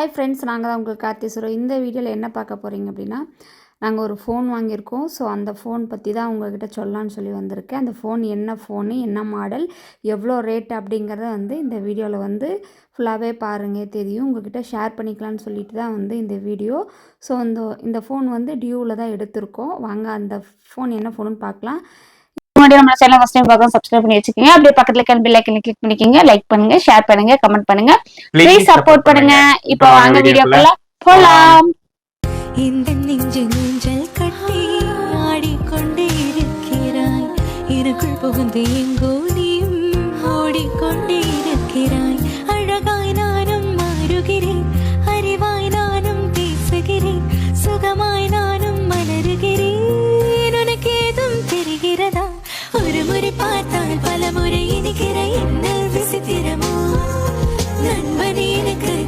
Hi friends நாங்கள் தான் உங்களுக்கு கார்த்தீஸ்வரம் இந்த வீடியோவில் என்ன பார்க்க போகிறீங்க அப்படின்னா நாங்கள் ஒரு ஃபோன் வாங்கியிருக்கோம். ஸோ அந்த ஃபோன் பற்றி தான் உங்கள்கிட்ட சொல்லலான்னு சொல்லி வந்திருக்கேன். அந்த ஃபோன் என்ன ஃபோனு என்ன மாடல் எவ்வளோ ரேட் அப்படிங்கிறத வந்து இந்த வீடியோவில் வந்து ஃபுல்லாகவே பாருங்கள் தெரியும். உங்கள்கிட்ட ஷேர் பண்ணிக்கலாம்னு சொல்லிட்டு தான் வந்து இந்த வீடியோ. ஸோ இந்த இந்த ஃபோன் வந்து டியூவில் தான் எடுத்திருக்கோம். வாங்க அந்த ஃபோன் என்ன ஃபோனுன்னு பார்க்கலாம். முன்னாடி நம்ம சேனல் ஃபர்ஸ்ட் டைம் பார்க்க சப்ஸ்கிரைப் பண்ணி வச்சுக்கோங்க. அப்படியே பக்கத்துல இருக்க பெல் ஐக்கனை கிளிக் பண்ணிக்கோங்க. லைக் பண்ணுங்க ஷேர் பண்ணுங்க கமெண்ட் பண்ணுங்க. ப்ளீஸ் சப்போர்ட் பண்ணுங்க. இப்போ வாங்க வீடியோக்குள்ள போலாம். இந்த நெஞ்சு நெஞ்சல் கட்டி ஆடிக்கொண்டே இருக்கிறாய். எனக்குள் புகுந்து எங்கோ பலமுறை இனிக்கிற என்ன விசித்திரமோ? நண்பனே எனக்கு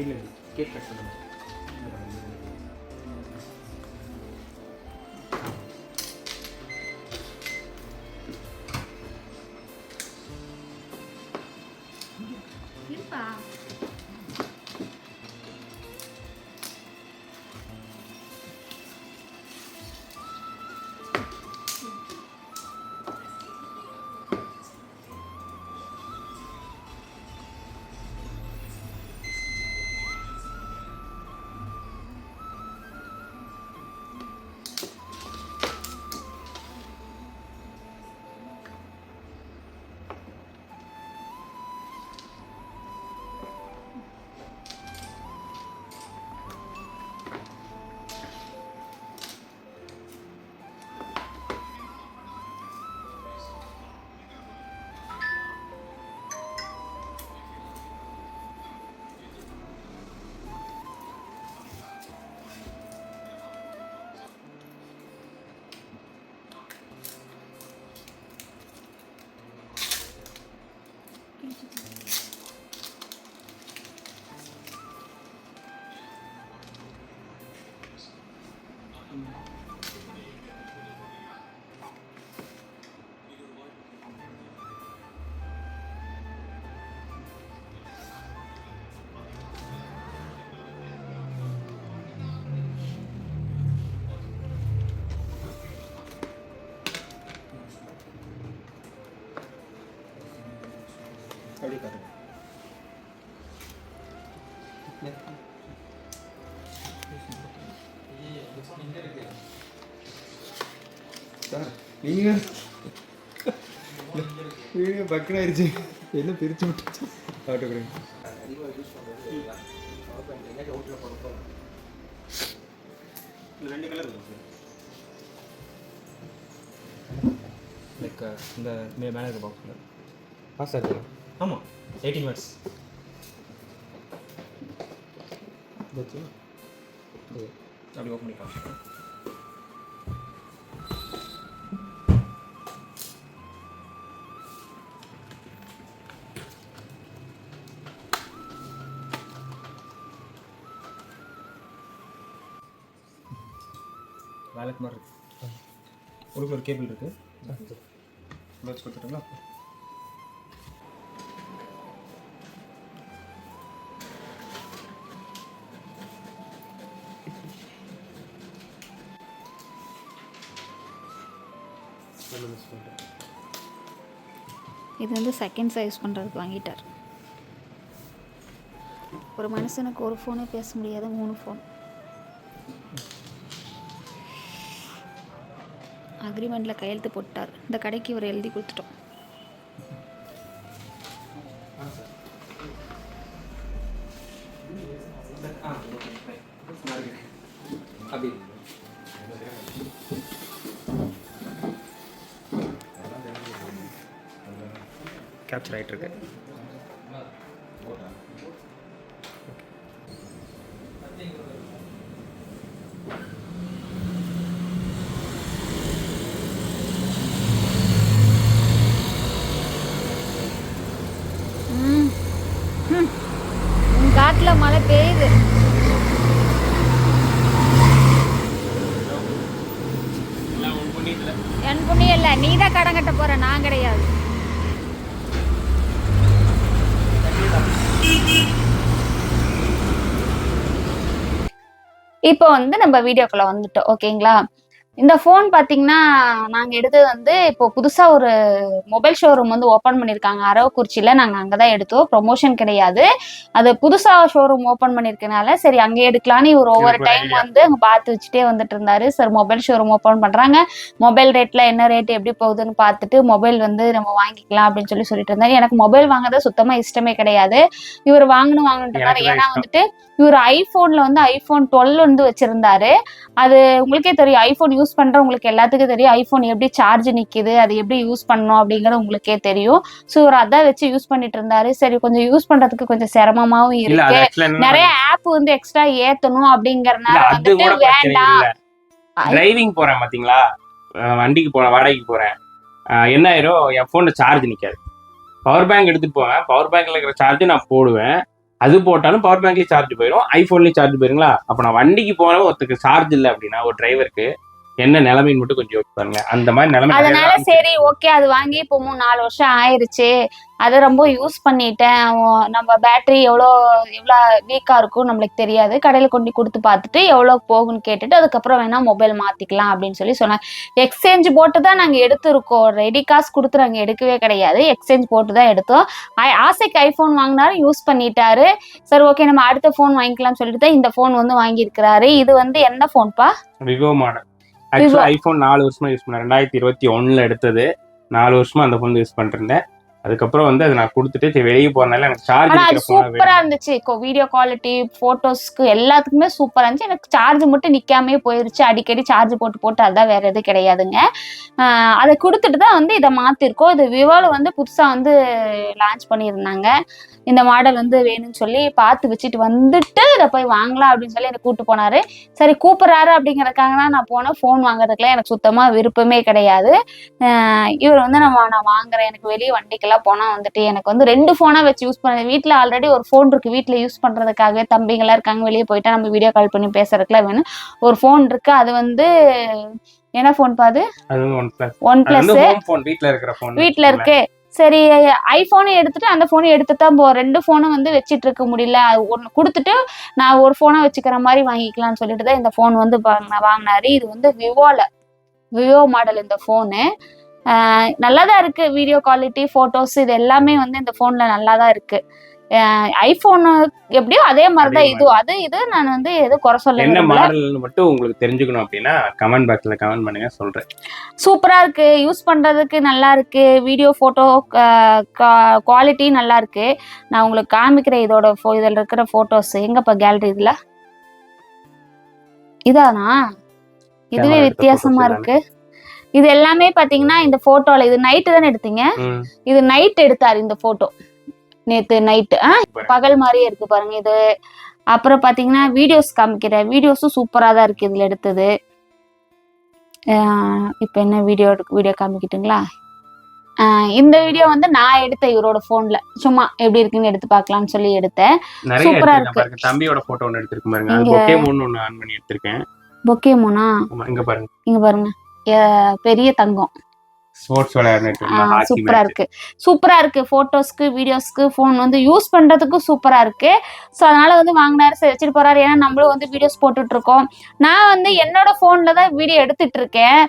சைடில் கேக் கட் பண்ணுங்க காட்டுங்க சார் நீங்கள் வீடியோ பக்கன் ஆயிடுச்சு என்ன பிரிச்சு விட்டுச்சு ஆட்டோகிராஃப் ரெண்டு கலர் இருக்கு லைக் இந்த மே மேலே இருக்க பாக்ஸில் பாஸ் ஆகுது ஆமாம் எயிட்டீன் மினிட்ஸ் அப்படி ஓப்பன் பண்ணி காமிச்சிட்டேன் வேலைக்கு மாதிரி இருக்கு உங்களுக்கு ஒரு கேபிள் இருக்கு. உள்ள வச்சு கொடுத்துட்டுங்களா? இது வந்து செகண்ட் சைஸ் பண்ணுறதுக்கு வாங்கிட்டார் ஒரு மனுஷனுக்கு ஒரு ஃபோனே பேச முடியாத மூணு ஃபோன் அக்ரிமெண்ட்டில் கையெழுத்து போட்டார் இந்த கடைக்கு இவர் எழுதி கொடுத்துட்டோம் அப்படி கேப்சர் ஆகிட்டுருக்கு இருக்கு உன் காட்டில் மழை பெய்யுது என் புண்ணியம் இல்லை நீ தான் கடன் கட்ட போற நான் கிடையாது இப்போ வந்து நம்ம வீடியோக்குள்ள வந்துட்டோம் ஓகேங்களா? இந்த ஃபோன் பார்த்தீங்கன்னா நாங்கள் எடுத்தது வந்து இப்போ புதுசாக ஒரு மொபைல் ஷோரூம் வந்து ஓப்பன் பண்ணியிருக்காங்க அரவக்குறிச்சியில் நாங்கள் அங்கே தான் எடுத்தோம். ப்ரொமோஷன் கிடையாது. அது புதுசாக ஷோரூம் ஓப்பன் பண்ணியிருக்கனால சரி அங்கே எடுக்கலான்னு இவர் ஒவ்வொரு டைம். வந்து அங்கே பார்த்து வச்சுட்டே வந்துட்டு இருந்தாரு. சார் மொபைல் ஷோரூம் ஓப்பன் பண்ணுறாங்க மொபைல் ரேட்டில் என்ன ரேட் எப்படி போகுதுன்னு பார்த்துட்டு மொபைல் வந்து நம்ம வாங்கிக்கலாம் அப்படின்னு சொல்லி சொல்லிட்டு இருந்தாரு. எனக்கு மொபைல் வாங்குறது சுத்தமாக இஷ்டமே கிடையாது. இவர் வாங்கணும் வாங்கணுன்றாரு ஏன்னா. வந்துட்டு இவர் ஐஃபோனில் வந்து ஐஃபோன் டுவெல் வந்து வச்சிருந்தாரு. அது உங்களுக்கே தெரியும். ஐஃபோன் யூஸ் பண்றவங்களுக்கு எல்லாத்துக்கும் தெரியும். ஐஃபோன் எப்படி சார்ஜ் நிக்குது அது எப்படி யூஸ் பண்ணணும் அப்படிங்கறது உங்களுக்கே தெரியும். ஸோ இவர் அதான் வச்சு யூஸ் பண்ணிட்டு இருந்தாரு. சரி கொஞ்சம் யூஸ் பண்றதுக்கு கொஞ்சம் சிரமமாவும் அது இருக்கு நிறைய ஆப் வந்து எக்ஸ்ட்ரா அப்படிங்கறனால அது வந்துட்டு கூட பிரச்சனை வேண்டாம். டிரைவிங் போறேன் பாத்தீங்களா? வண்டிக்கு போறேன் வாடகைக்கு போறேன். என்ன ஆயிரும்? என் போன்ல சார்ஜ் நிக்காது. பவர் பேங்க் எடுத்துட்டு போவேன். பவர் பேங்க்ல இருக்கிற சார்ஜ் நான் போடுவேன். அது போட்டாலும் பவர் பேங்க்லயும் சார்ஜ் போயிடும் ஐபோன்லயும் சார்ஜ் போயிருங்களா? அப்ப நான் வண்டிக்கு போனவன் ஒருத்தருக்கு சார்ஜ் இல்லை அப்படின்னா ஒரு டிரைவருக்கு என்ன நிலைமைன்னு மட்டும் கொஞ்சம் பாருங்க. அந்த மாதிரி நிலைமை அதனால. சரி ஓகே அது வாங்கி இப்போ மூணு நாலு வருஷம் ஆயிருச்சு. அதை ரொம்ப யூஸ் பண்ணிட்டேன். நம்ம பேட்டரி எவ்வளோ எவ்வளோ வீக்காக இருக்கும் நம்மளுக்கு தெரியாது. கடையில் கொண்டு கொடுத்து பார்த்துட்டு எவ்வளோ போகும்னு கேட்டுட்டு அதுக்கப்புறம் வேணா மொபைல் மாற்றிக்கலாம் அப்படின்னு சொல்லி சொன்னாங்க. எக்ஸ்சேஞ்ச் போட்டு தான் நாங்கள் எடுத்திருக்கோம். ரெடி காசு கொடுத்து நாங்கள் எடுக்கவே கிடையாது. எக்ஸ்சேஞ்ச் போட்டு தான் எடுத்தோம். ஆசைக்கு ஐஃபோன் வாங்கினாரு யூஸ் பண்ணிட்டாரு. சரி ஓகே நம்ம அடுத்த ஃபோன் வாங்கிக்கலாம்னு சொல்லிட்டு தான் இந்த ஃபோன் வந்து வாங்கியிருக்கிறாரு. இது வந்து என்ன ஃபோன்ப்பா விவோ மாடல் ஆக்சுவலா ஐபோன் நாலு வருஷமா யூஸ் பண்ணேன். ரெண்டாயிரத்தி இருபத்தி ஒண்ணுல எடுத்தது. நாலு வருஷமா அந்த ஃபோன் யூஸ் பண்ணிருந்தேன் அதுக்கப்புறம் வந்து அதை நான் கொடுத்துட்டு வெளியே போறதுனால எனக்கு சார்ஜ் சூப்பரா இருந்துச்சு. வீடியோ குவாலிட்டி போட்டோஸ்க்கு எல்லாத்துக்குமே சூப்பரா இருந்துச்சு. எனக்கு சார்ஜ் மட்டும் நிக்காமே போயிருச்சு. அடிக்கடி சார்ஜ் போட்டு போட்டு அதான் வேற எதுவும் கிடையாதுங்க. அதை கொடுத்துட்டு தான் வந்து இதை மாத்திருக்கோம். இது விவோல வந்து புதுசா வந்து லான்ச் பண்ணியிருந்தாங்க. இந்த மாடல் வந்து வேணும்னு சொல்லி பார்த்து வச்சுட்டு வந்துட்டு இதை போய் வாங்கலாம் அப்படின்னு சொல்லி எனக்கு கூட்டு போனாரு. சரி கூப்பிடுறாரு அப்படிங்கறதுக்காக தான் நான் போனேன். ஃபோன் வாங்குறதுக்குலாம் எனக்கு சுத்தமா விருப்பமே கிடையாது. இவர் வந்து நான் வா- நான் வாங்குறேன். எனக்கு வெளியே வண்டிக்கெல்லாம் போனா வந்துட்டு எனக்கு வந்து ரெண்டு ஃபோனா வச்சு யூஸ் பண்ண வீட்ல ஆல்ரெடி ஒரு ஃபோன் இருக்கு. வீட்ல யூஸ் பண்றதுக்காகவே தம்பிங்கெல்லாம் இருக்காங்க. வெளியே போயிட்டா நம்ம வீடியோ கால் பண்ணி பேசுறதுக்குலாம் வேணும். ஒரு ஃபோன் இருக்கு. அது வந்து என்ன ஃபோன் பாது ஒன் பிளஸ் ஃபோன் ஃபோன் வீட்ல இருக்கு. சரி ஐபோனை எடுத்துட்டு அந்த போனை எடுத்து தான் போ. ரெண்டு போனும் வந்து வச்சிட்டு இருக்க முடியல. ஒன்று கொடுத்துட்டு நான் ஒரு போனை வச்சுக்கிற மாதிரி வாங்கிக்கலாம்னு சொல்லிட்டு தான் இந்த ஃபோன் வந்து வாங்கின வாங்கினாரு. இது வந்து விவோல விவோ மாடல் இந்த ஃபோனு நல்லா தான் இருக்கு. வீடியோ குவாலிட்டி ஃபோட்டோஸ் இது எல்லாமே வந்து இந்த ஃபோனில் நல்லா தான் இருக்கு. ஐஃபோனு எப்படியோ அதே மாதிரி தான் இதுவும் அது இது நான் வந்து எதுவும் குறை சொல்ல என்ன. மாடல்னு மட்டும் உங்களுக்கு தெரிஞ்சுக்கணும் அப்படின்னா கமெண்ட் பாக்ஸ்ல கமெண்ட் பண்ணுங்க சொல்றேன். சூப்பரா இருக்கு. யூஸ் பண்றதுக்கு நல்லா இருக்கு. வீடியோ போட்டோ குவாலிட்டி நல்லா இருக்கு. நான் உங்களுக்கு காமிக்கிறேன் இதோட இதுல இருக்கிற போட்டோஸ் எங்கப்பா கேலரி இதுல? இதானா? இதுவே வித்தியாசமா இருக்கு. இது எல்லாமே பாத்தீங்கன்னா இந்த போட்டோல இது நைட்டு தானே எடுத்தீங்க. இது நைட் எடுத்தாரு இந்த போட்டோ நேத்து நைட்டு பகல் மாதிரியே இருக்கு பாருங்க இது. அப்புறம் பாத்தீங்கன்னா வீடியோஸ் காமிக்கிறேன். வீடியோஸும் சூப்பரா தான் இருக்கு இதுல எடுத்தது. இப்ப என்ன வீடியோ வீடியோ காமிக்கிட்டுங்களா? இந்த வீடியோ வந்து நான் எடுத்தேன் இவரோட போன்ல சும்மா எப்படி இருக்குன்னு எடுத்து பார்க்கலாம்னு சொல்லி எடுத்தேன். சூப்பரா இருக்கு. தம்பியோட போட்டோ ஒன்று எடுத்திருக்கேன் பாருங்க. அது இங்க- பொக்கே மூணு ஒன்று ஆன் பண்ணி எடுத்திருக்கேன் பொக்கே மோனா ஆமா, இங்க பாருங்க. இங்க பாருங்க. பெரிய தங்கம். ஸ்போர்ட்ஸ் ஹாக்கி சூப்பரா இருக்கு. சூப்பரா இருக்கு. போட்டோஸ்க்கு வீடியோஸ்க்கு ஃபோன் வந்து யூஸ் பண்றதுக்கும் சூப்பரா இருக்கு. ஸோ அதனால வந்து வாங்கினாரு சரி வச்சுட்டு போறாரு. ஏன்னா நம்மளும் வந்து வீடியோஸ் போட்டுட்டு இருக்கோம். நான் வந்து என்னோட போன்ல தான் வீடியோ எடுத்துட்டு இருக்கேன்.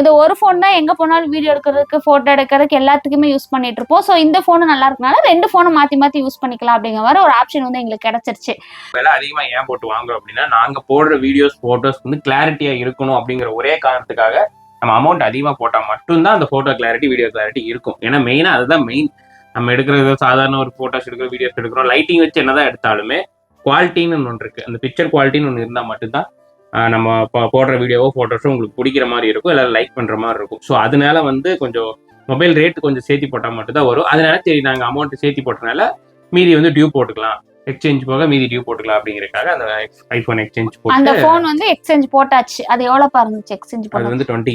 இந்த ஒரு ஃபோன் தான். எங்க போனாலும் வீடியோ எடுக்கிறதுக்கு போட்டோ எடுக்கிறதுக்கு எல்லாத்துக்குமே யூஸ் பண்ணிட்டு இருப்போம். ஸோ இந்த ஃபோனு நல்லா இருக்கனால ரெண்டு ஃபோனை மாத்தி மாத்தி யூஸ் பண்ணிக்கலாம் அப்படிங்கிற மாதிரி ஒரு ஆப்ஷன் வந்து எங்களுக்கு கிடைச்சிருச்சு. விலை அதிகமா ஏன் போட்டு வாங்குறோம் அப்படின்னா நாங்க போடுற வீடியோஸ் போட்டோஸ் வந்து கிளாரிட்டியா இருக்கணும் அப்படிங்கிற ஒரே காரணத்துக்காக நம்ம அமௌண்ட் அதிகமா போட்டா மட்டும்தான் அந்த போட்டோ கிளாரிட்டி வீடியோ கிளாரிட்டி இருக்கும். ஏன்னா மெயினா அதுதான் மெயின் நம்ம எடுக்கிறது சாதாரண ஒரு போட்டோஸ் எடுக்கிறோம் வீடியோஸ் எடுக்கிறோம். லைட்டிங் வச்சு என்னதான் எடுத்தாலுமே குவாலிட்டின்னு ஒன்று இருக்கு. அந்த பிக்சர் குவாலிட்டின்னு ஒன்று இருந்தால் மட்டும்தான் நம்ம போடுற வீடியோவோ ஃபோட்டோஸோ உங்களுக்கு பிடிக்கிற மாதிரி இருக்கும். இல்லை லைக் பண்ற மாதிரி இருக்கும். ஸோ அதனால வந்து கொஞ்சம் மொபைல் ரேட் கொஞ்சம் சேர்த்தி போட்டால் மட்டும்தான் வரும். அதனால சரி நாங்கள் அமௌண்ட் சேர்த்தி போட்டனால மீதி வந்து டியூ போட்டுக்கலாம். எக்ஸ்சேஞ்ச் போக மீதி டியூ போட்டுக்கலாம் அப்படிங்கறதுக்காக அந்த ஐபோன் எக்ஸ்சேஞ்ச் அந்த போட்டு ஃபோன் வந்து எக்ஸ்சேஞ்ச் போட்டாச்சு. அது எவ்வளவு இருந்துச்சு எக்ஸ்சேஞ்ச் அது போட்டது வந்து டுவெண்ட்டி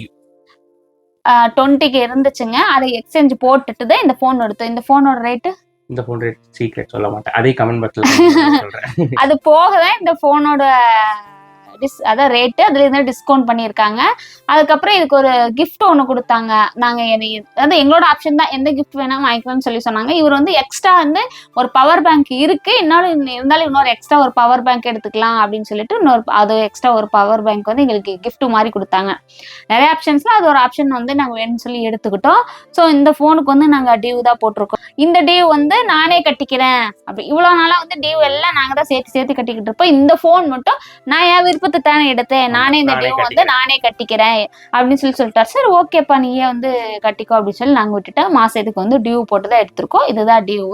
டுவெண்ட்டிக்கு இருந்துச்சுங்க. அதை எக்ஸ்சேஞ்ச் போட்டுட்டு தான் இந்த ஃபோன் எடுத்தோம். இந்த ஃபோனோட ரேட்டு இந்த ஃபோன் ரேட் சீக்ரெட் சொல்ல மாட்டேன். அதே கமெண்ட் பாக்ஸ்ல சொல்றேன். அது போக தான் இந்த ஃபோனோட டிஸ் அதான் ரேட்டு அதுலேருந்து டிஸ்கவுண்ட் பண்ணியிருக்காங்க. அதுக்கப்புறம் இதுக்கு ஒரு கிஃப்ட் ஒன்று கொடுத்தாங்க. நாங்கள் எது- அதாவது எங்களோட ஆப்ஷன் தான் எந்த கிஃப்ட் வேணால் வாங்கிக்கலாம்னு சொல்லி சொன்னாங்க. இவர் வந்து எக்ஸ்ட்ரா வந்து ஒரு பவர் பேங்க் இருக்குது இன்னும் இருந்தாலும் இன்னொரு எக்ஸ்ட்ரா ஒரு பவர் பேங்க் எடுத்துக்கலாம் அப்படின்னு சொல்லிட்டு இன்னொரு அது எக்ஸ்ட்ரா ஒரு பவர் பேங்க் வந்து எங்களுக்கு கிஃப்ட் மாதிரி கொடுத்தாங்க. நிறைய ஆப்ஷன்ஸில் அது ஒரு ஆப்ஷன் வந்து நாங்கள் வேணும்னு சொல்லி எடுத்துக்கிட்டோம். ஸோ இந்த ஃபோனுக்கு வந்து நாங்கள் டியூ தான் போட்டிருக்கோம். இந்த டியூ வந்து நானே கட்டிக்கிறேன். அப்படி இவ்வளோ நாளாக வந்து டியூ எல்லாம் நாங்கள் தான் சேர்த்து சேர்த்து கட்டிக்கிட்டு இருப்போம். இந்த ஃபோன் மட்டும் நான் என் விருப்பத்தை தானே எடுத்தேன். நானே இந்த டியூ வந்து. நானே கட்டிக்கிறேன் அப்படின்னு சொல்லி சொல்லிட்டாரு. சரி ஓகேப்பா நீயே வந்து கட்டிக்கோ அப்படின்னு சொல்லி நாங்க விட்டுட்டோம் மாசத்துக்கு வந்து டியூ போட்டு தான் எடுத்திருக்கோம். இதுதான் டியூ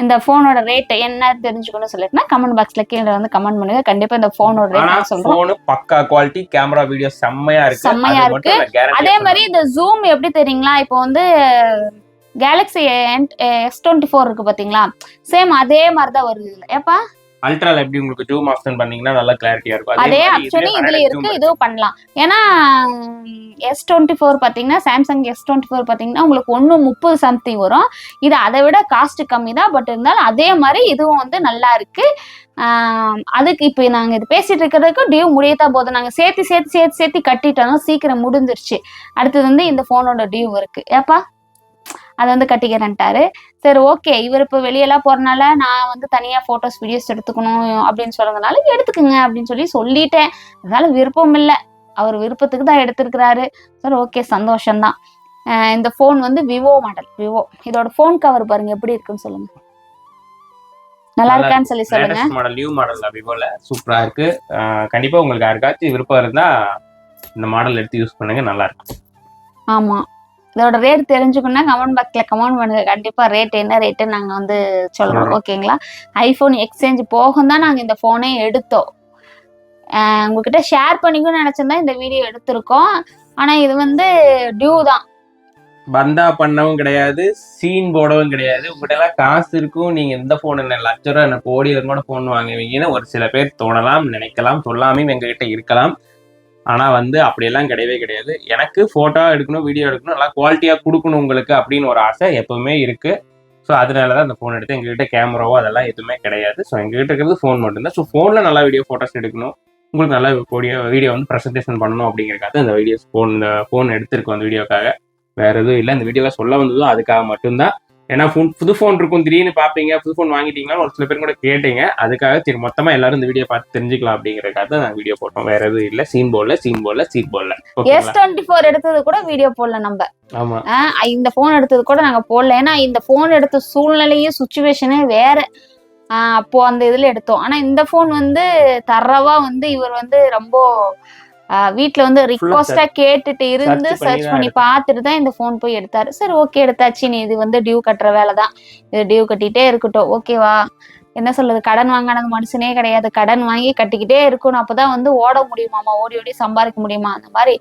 இந்த ஃபோனோட ரேட் என்ன தெரிஞ்சுக்கணும்னு சொல்லிட்டுனா கமெண்ட் பாக்ஸ்ல கீழே வந்து கமெண்ட் பண்ணுங்க. கண்டிப்பா இந்த ஃபோனோட ரேட் சொல்றோம் பக்கா குவாலிட்டி கேமரா வீடியோ செம்மையா இருக்கு. செம்மையா guarantee அதே. மாதிரி இந்த ஜூம் எப்படி தெரியுங்களா? இப்போ வந்து கேலக்ஸி எஸ் டுவெண்ட்டி ஃபோர் இருக்கு பாத்தீங்களா? சேம் அதே மாதிரி தான் வருது. ஏப்பா அல்ட்ரால எப்படி உங்களுக்கு ஜூம் ஆப்ஷன் பண்ணீங்கன்னா நல்லா கிளாரிட்டியா இருக்கும். அதே ஆப்ஷன் இதுல இருக்கு இதுவும் பண்ணலாம். ஏன்னா எஸ் டுவெண்ட்டி ஃபோர் பார்த்தீங்கன்னா சாம்சங் எஸ் டுவெண்ட்டி ஃபோர் பார்த்தீங்கன்னா உங்களுக்கு ஒன்று முப்பது சம்திங் வரும். இது அதை விட காஸ்ட் கம்மி தான் பட் இருந்தாலும் அதே மாதிரி இதுவும் வந்து நல்லா இருக்கு. அதுக்கு இப்போ நாங்கள் இது பேசிட்டு இருக்கிறதுக்கு டியூ முடியத்தான் போதும் நாங்கள் சேர்த்து சேர்த்து சேர்த்து சேர்த்து கட்டிட்டோம் சீக்கிரம் முடிஞ்சிருச்சு. அடுத்தது வந்து இந்த ஃபோனோட டியூ இருக்கு. ஏப்பா? அதை வந்து கட்டிக்கிறேன்ட்டாரு. சரி ஓகே இவர் இப்போ வெளியெல்லாம் போறனால நான் வந்து தனியாக ஃபோட்டோஸ் வீடியோஸ் எடுத்துக்கணும் அப்படின்னு சொல்றதுனால எடுத்துக்குங்க அப்படின்னு சொல்லி சொல்லிட்டேன். அதனால விருப்பம் இல்லை. அவர் விருப்பத்துக்கு தான் எடுத்திருக்கிறாரு. சரி ஓகே சந்தோஷம்தான். இந்த ஃபோன் வந்து விவோ மாடல் விவோ. இதோட ஃபோன் கவர் பாருங்க எப்படி இருக்குன்னு சொல்லுங்க. நல்லா இருக்கான்னு சொல்லி சொல்லுங்க. மாடல் நியூ மாடல் விவோல. சூப்பரா இருக்கு. கண்டிப்பா உங்களுக்கு யாருக்காச்சும் விருப்பம் இருந்தா இந்த மாடல் எடுத்து யூஸ் பண்ணுங்க நல்லா இருக்கும். ஆமா. இதோட ரேட் தெரிஞ்சுக்கணும்னா கமெண்ட் பாக்ஸ்ல கமெண்ட் பண்ணுங்க. கண்டிப்பா ரேட் என்ன ரேட்டு நாங்க வந்து சொல்றோம். ஓகேங்களா ஐபோன் எக்ஸ்சேஞ்ச் போகும் தான் நாங்க இந்த போனே எடுத்தோம். உங்ககிட்ட ஷேர் பண்ணிக்கணும்னு நினைச்சிருந்தா இந்த வீடியோ எடுத்திருக்கோம். ஆனா இது வந்து டியூ தான். பந்தா பண்ணவும் கிடையாது சீன் போடவும் கிடையாது. உங்ககிட்ட எல்லாம் காசு இருக்கும். நீங்க எந்த போன் என்ன லட்ச ரூபா என்ன கோடி கூட போன் வாங்குவீங்கன்னு ஒரு சில பேர் தோணலாம் நினைக்கலாம் சொல்லாமையும் எங்ககிட்ட இருக்கலாம். ஆனால் வந்து அப்படியெல்லாம் கிடையவே கிடையாது. எனக்கு ஃபோட்டோ எடுக்கணும் வீடியோ எடுக்கணும் நல்லா குவாலிட்டியாக கொடுக்கணும் உங்களுக்கு அப்படின்னு ஒரு ஆசை எப்போவுமே இருக்குது ஸோ அதனால தான் அந்த ஃபோன் எடுத்து எங்ககிட்ட கேமராவோ அதெல்லாம் எதுவுமே கிடையாது. ஸோ எங்ககிட்ட இருக்கிறது ஃபோன் மட்டும்தான் ஸோ ஃபோனில் நல்லா வீடியோ ஃபோட்டோஸ் எடுக்கணும். உங்களுக்கு நல்லா வீடியோ வீடியோ வந்து ப்ரெசன்டேஷன் பண்ணணும் அப்படிங்கிறக்காக இந்த வீடியோஸ் ஃபோன் இந்த ஃபோன் எடுத்திருக்கோம் அந்த வீடியோக்காக வேறு எதுவும் இல்லை. இந்த வீடியோவில் சொல்ல வந்ததும் அதுக்காக மட்டும்தான். ஏன்னா ஃபோன் புது ஃபோன் இருக்கும். திடீர்னு பார்ப்பீங்க புது ஃபோன் வாங்கிட்டீங்களா ஒரு சில பேர் கூட கேட்டீங்க. அதுக்காக சரி மொத்தமாக எல்லாரும் இந்த வீடியோ பார்த்து தெரிஞ்சுக்கலாம் அப்படிங்கிறக்காக தான் நான் வீடியோ போட்டோம். வேற எதுவும் இல்லை. சீன் போர்டில் சீன் போர்டில் சீட் போர்டில் எஸ் டுவெண்ட்டி ஃபோர் எடுத்தது கூட வீடியோ போடல நம்ம. இந்த ஃபோன் எடுத்தது கூட நாங்க போடல. ஏன்னா இந்த ஃபோன் எடுத்த சூழ்நிலையே சுச்சுவேஷனே வேற. ஆஹ் அப்போ அந்த இதுல எடுத்தோம். ஆனா இந்த ஃபோன் வந்து தரவா வந்து இவர் வந்து ரொம்ப ஆஹ் வீட்ல வந்து ரிக்வஸ்டா கேட்டுட்டு இருந்து சர்ச் பண்ணி பார்த்துட்டு தான் இந்த ஃபோன் போய் எடுத்தாரு. சரி ஓகே எடுத்தாச்சு. நீ இது வந்து டியூ கட்டுற வேலை தான். இது டியூ கட்டிட்டே இருக்கட்டும். ஓகேவா என்ன சொல்றது? கடன் வாங்கினது மனுஷனே கிடையாது. கடன் வாங்கி கட்டிக்கிட்டே இருக்கணும். அப்பதான் வந்து ஓட முடியுமாமா? ஓடி ஓடி சம்பாதிக்க முடியுமா? அந்த மாதிரி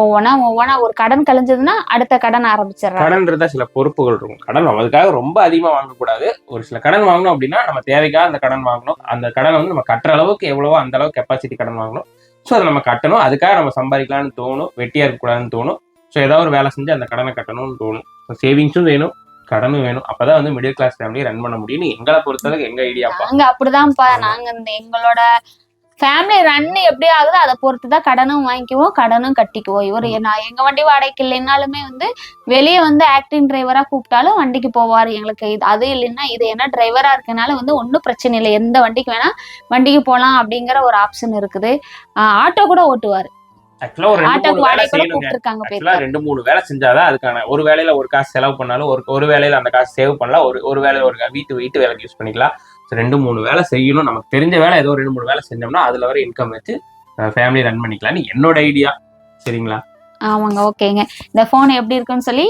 ஒவ்வொன்றா ஒவ்வொன்றா ஒரு கடன் கழிஞ்சதுன்னா அடுத்த கடன் ஆரம்பிச்சிடுறாங்க. கடன் இருந்தா சில பொறுப்புகள் இருக்கும். கடன் அதுக்காக ரொம்ப அதிகமா வாங்கக்கூடாது. ஒரு சில கடன் வாங்கணும் அப்படின்னா நம்ம தேவைக்காக அந்த கடன் வாங்கணும். அந்த கடனை வந்து நம்ம கட்டுற அளவுக்கு எவ்வளவோ அந்த அளவுக்கு கெப்பாசிட்டி கடன் வாங்கணும். ஸோ அதை நம்ம கட்டணும். அதுக்காக நம்ம சம்பாதிக்கலாம்னு தோணும். வெட்டியா இருக்கக்கூடாதுன்னு தோணும். ஸோ ஏதாவது ஒரு வேலை செஞ்சு அந்த கடனை கட்டணும்னு தோணும். சேவிங்ஸும் வேணும். கடனும் வேணும். அப்பதான் வந்து மிடில் கிளாஸ் ஃபேமிலி ரன் பண்ண முடியும்னு எங்களை பொறுத்தளவுக்கு எங்க ஐடியாப்பா நாங்க அப்படிதான்ப்பா. நாங்க இந்த எங்களோட ஃபேமிலி ரன் எப்படி ஆகுதோ அதை பொறுத்து தான் கடனும் வாங்கிக்குவோம் கடனும் கட்டிக்குவோம். இவர் நான் எங்க வண்டி வாடகைக்கு இல்லைனாலுமே வந்து வெளியே வந்து ஆக்டிங் டிரைவரா கூப்பிட்டாலும் வண்டிக்கு போவார் எங்களுக்கு. இது அது இல்லைன்னா இது என்ன டிரைவரா இருக்கனால வந்து ஒன்றும் பிரச்சனை இல்லை. எந்த வண்டிக்கு வேணா வண்டிக்கு போகலாம் அப்படிங்கிற ஒரு ஆப்ஷன் இருக்குது. ஆட்டோ கூட ஓட்டுவார். ரெண்டு மூணு வேலை செஞ்சாதான் அதுக்கான ஒரு வேலையில ஒரு காசு செலவு பண்ணாலும் ஒரு ஒரு வேலையில அந்த காசு சேவ் பண்ணலாம். ஒரு ஒரு வேலையில ஒரு வீட்டு வீட்டு வேலைக்கு யூஸ் பண்ணிக்கலாம். ரெண்டு மூணு வேலை செய்யணும். நமக்கு தெரிஞ்ச வேலை ஏதோ ரெண்டு மூணு வேலை செஞ்சோம்னா அதுல வர இன்கம் வச்சு ஃபேமிலி ரன் பண்ணிக்கலாம்னு என்னோட ஐடியா சரிங்களா? ஆமாங்க ஓகேங்க. இந்த ஃபோன் எப்படி இருக்குன்னு சொல்லி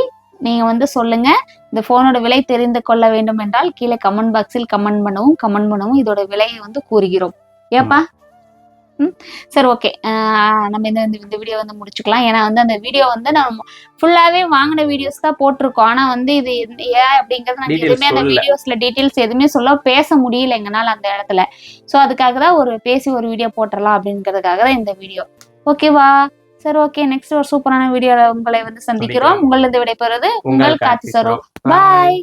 நீங்க வந்து சொல்லுங்க. இந்த ஃபோனோட விலை தெரிந்து கொள்ள வேண்டும் என்றால் கீழே கமெண்ட் பாக்ஸில் கமெண்ட் பண்ணவும் கமெண்ட் பண்ணவும் இதோட விலையை வந்து கூறுகிறோம். ஏப்பா? சரி ஓகே நம்ம இந்த இந்த- வீடியோ வந்து முடிச்சுக்கலாம். ஏன்னா வந்து அந்த வீடியோ வந்து நம்ம ஃபுல்லாவே வாங்கின வீடியோஸ் தான் போட்டிருக்கோம். ஆனா வந்து இது ஏன் அப்படிங்கறது நாங்க Details எதுவுமே அந்த. வீடியோஸ்ல டீட்டெயில்ஸ் எதுவுமே சொல்ல பேச முடியல எங்கனால அந்த இடத்துல. ஸோ அதுக்காக தான் ஒரு பேசி ஒரு வீடியோ போட்டுடலாம் அப்படிங்கிறதுக்காக தான் இந்த வீடியோ ஓகேவா சரி ஓகே நெக்ஸ்ட் ஒரு சூப்பரான வீடியோல உங்களை வந்து சந்திக்கிறோம். உங்களிருந்து விடைபெறுவது உங்கள் காட்சி சரோ. பாய்